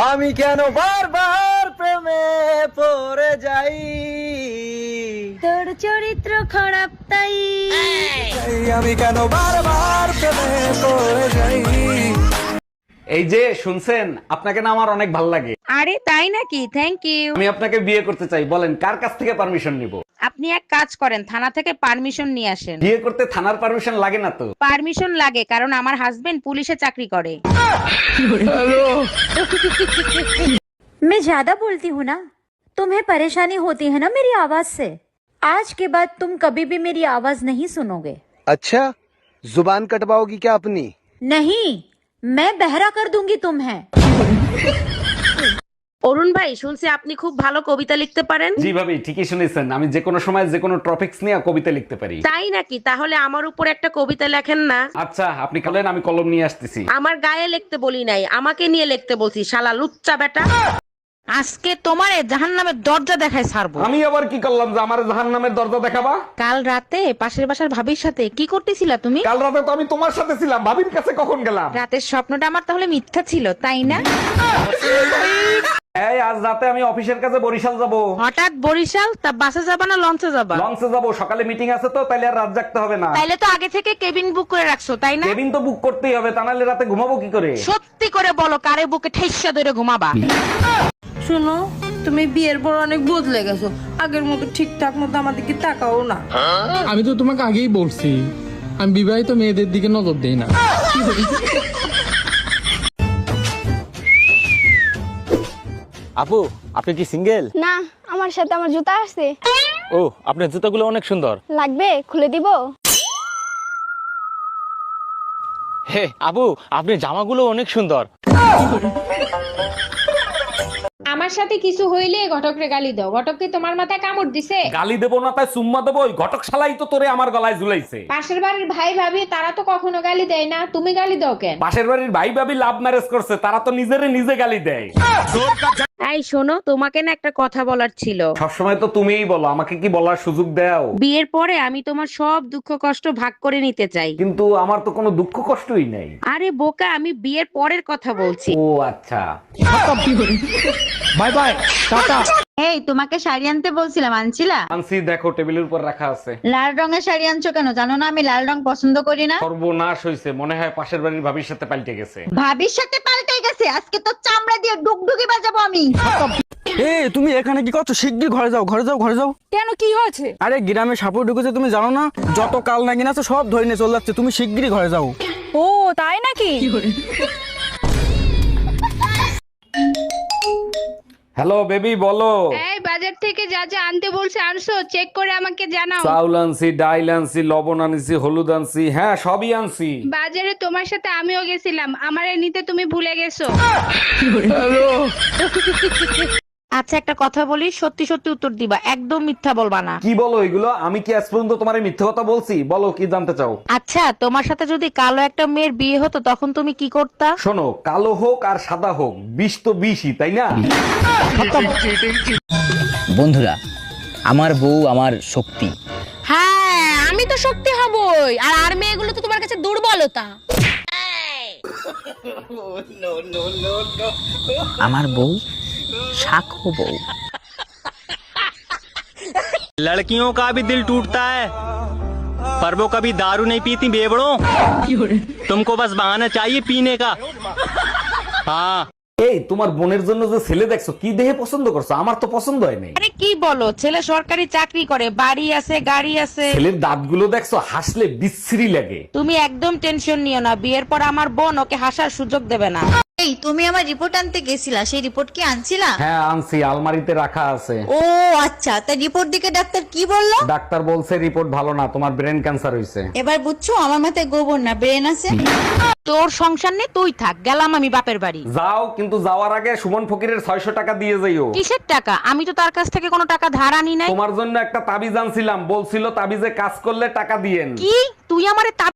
আমি কেন বারবার প্রেমে পড়ে যাই? তোর চরিত্র খারাপ তাই। এই আমি কেন বারবার প্রেমে পড়ে যাই? এই যে শুনছেন? আপনাকে না আমার অনেক ভালো লাগে। আরে তাই নাকি? থ্যাংক ইউ আমি আপনাকে বিয়ে করতে চাই। বলেন কার কাছ থেকে পারমিশন নিব? আপনি এক কাজ করেন থানা থেকে পারমিশন নিয়ে আসেন। বিয়ে করতে থানার পারমিশন লাগে না তো? পারমিশন লাগে কারণ আমার হাজবেন্ড পুলিশে চাকরি করে। मैं ज़्यादा बोलती हूँ ना तुम्हें परेशानी होती है ना मेरी आवाज़ से? आज के बाद तुम कभी भी मेरी आवाज़ नहीं सुनोगे। अच्छा ज़ुबान कटवाओगी क्या अपनी? नहीं मैं बहरा कर दूँगी तुम्हें। অরুণ ভাই শুনছি আপনি খুব ভালো কবিতা লিখতে পারেন। জি ভাবি ঠিকই শুনেছেন। আমি যে কোনো সময় যে কোনো টপিকস নিয়ে কবিতা লিখতে পারি। তাই নাকি? তাহলে আমার উপর একটা কবিতা লেখেন না। আচ্ছা আপনি বলেন আমি কলম নিয়ে আসতেছি। আমার গায়ে লিখতে বলি নাই আমাকে নিয়ে লিখতে বলছি শালা লুচ্চা বেটা। আজকে তোমারে জাহান নামের দরজা দেখায় ছাড়বো। আমি আবার কি করলাম যে আমার জাহান নামের দরজা দেখাবা? কাল রাতে পাশের বাসার ভাবির সাথে কি করতেছিলা তুমি? কাল রাতে তো আমি তোমার সাথে ছিলাম ভাবির কাছে কখন গেলাম? রাতের স্বপ্নটা আমার তাহলে মিথ্যা ছিল তাই না? এই আজ রাতে আমি অফিসের কাছে বরিশাল যাব। হঠাৎ বরিশাল? তা বাসে যাবা না লঞ্চে যাবা? লঞ্চে যাব। সকালে মিটিং আছে তো তাইলে আর রাত জাগতে হবে না। তাইলে তো আগে থেকে কেবিন বুক করে রাখছো তাই না? কেবিন তো বুক করতেই হবে তা নাহলে রাতে ঘুমাবো কি করে? সত্যি করে বলো কারে বুকে ঠেসা ধরে ঘুমাবা? শোনো তুমি বিয়ের পর অনেক বদলে গেছো। আগের মতো ঠিকঠাক মতো আমাদেরকে তাকাও না। আমি তো তোমাকে আগেই বলছি আমি বিবাহিত মেয়েদের দিকে নজর দেই না। আপু আপনি কি সিঙ্গেল? না আমার সাথে আমার জুতা আছে। ও আপনার জুতাগুলো অনেক সুন্দর। লাগবে? খুলে দিব? হে আপু আপনি জামাগুলো অনেক সুন্দর। আমার সাথে কিছু হইলে ঘটকরে গালি দাও। ঘটক কি তোমার মাথায় কামড় দিছে? গালি দেবো না তাই সুম্মা দেবো। ওই ঘটক শালাই তো তোরে আমার গলায় ঝুলাইছে। পাশের বাড়ির ভাই ভাবি তারা তো কখনো গালি দেয় না। তুমি গালি দাও কেন? পাশের বাড়ির ভাই ভাবি লাভ ম্যারেজ করছে তারা তো নিজেরে নিজে গালি দেয়। এই শোনো তোমাকে না একটা কথা বলার ছিল। সবসময় তো তুমিই বলো আমাকে কি বলার সুযোগ দাও? বিয়ের পরে আমি তোমার সব দুঃখ কষ্ট ভাগ করে নিতে চাই। কিন্তু আমার তো কোনো দুঃখ কষ্টই নেই। আরে বোকা আমি বিয়ের পরের কথা বলছি। ও আচ্ছা। Bye bye tata. এই তোমাকে শাড়ি আনতে বলছিলাম আনছিলা? আনসি দেখো টেবিলের উপর রাখা আছে। লাল রঙের শাড়ি আনছো কেন? জানো না আমি লাল রং পছন্দ করি না। সর্বনাশ হয়েছে মনে হয় পাশের বাড়ির ভাবির সাথে পাল্টে গেছে। ভাবির সাথে পাল্টে গেছে? আজকে তো চামড়া দিয়ে ডুগডুগি বাজাবো আমি। এ তুমি এখানে কি করছ? শিগগির ঘরে যাও ঘরে যাও ঘরে যাও। কেন কি হয়েছে? আরে গ্রামে সাপুর ঢুকেছে তুমি জানো না? যত কাল নাগিন আছে সব ধরে নিয়ে চলে যাচ্ছে। তুমি শিগগিরই ঘরে যাও। ও তাই নাকি? হ্যালো বেবি বলো। এই বাজার থেকে যা যা আনতে বলছে আনছো? চেক করে আমাকে জানাও। চাউল আনছি ডাইল আনছি লবণ আনছি হলুদ আনছি হ্যাঁ সবই আনছি। বাজারে তোমার সাথে আমিও গেছিলাম আমারে নিতে তুমি ভুলে গেছো। আচ্ছা একটা কথা বলি সত্যি সত্যি উত্তর দিবা একদম মিথ্যা বলবা না। কি বলো এগুলো? আমি কি আজ পর্যন্ত তোমার মিথ্যে কথা বলছি? বলো কি জানতে চাও? আচ্ছা তোমার সাথে যদি কালো একটা মেয়ের বিয়ে হতো তখন তুমি কি করতা? শোনো কালো হোক আর সাদা হোক বিষ তো বিষই তাই না? বন্ধুরা আমার বউ আমার শক্তি হ্যাঁ আমি তো শক্তি হবই আর আর মেয়েগুলো তো তোমার কাছে দুর্বলতা আমার বউ শাখো বউ लड़कियों का भी दिल टूटता है पर वो कभी दारू नहीं पीती बेवड़ो तुमको बस बहाना चाहिए पीने का हाँ এই তোমার বোনের জন্য যে ছেলে দেখছ কি দেহে পছন্দ করছ? আমার তো পছন্দ হয় নাই। আরে কি বলো? ছেলে সরকারি চাকরি করে বাড়ি আছে গাড়ি আছে। ছেলের দাঁতগুলো দেখছ হাসলে বিশ্রী লাগে। তুমি একদম টেনশন নিও না বিয়ের পর আমার বোন ওকে হাসার সুযোগ দেবে না। এই তুমি আমার রিপোর্ট আনতে গেছিলা সেই রিপোর্ট কি আনছিলা? হ্যাঁ আনছি আলমারিতে রাখা আছে। ও আচ্ছা তা রিপোর্ট দিকে ডাক্তার কি বলল? ডাক্তার বলছে রিপোর্ট ভালো না তোমার ব্রেন ক্যান্সার হয়েছে এবার বুঝছ আমার মাথায় গোবর না ব্রেন আছে। তোর সংসার নেই তুই থাক গেলাম আমি বাপের বাড়ি। যাও কিন্তু যাওয়ার আগে সুমন ফকিরের ছয়শো টাকা দিয়ে যাইও। কিসের টাকা? আমি তো তার কাছ থেকে কোনো টাকা ধার আনি নাই। তোমার জন্য একটা তাবিজ আনছিলাম বলছিল তাবিজে কাজ করলে টাকা দিয়েন। কি? তুই আমারে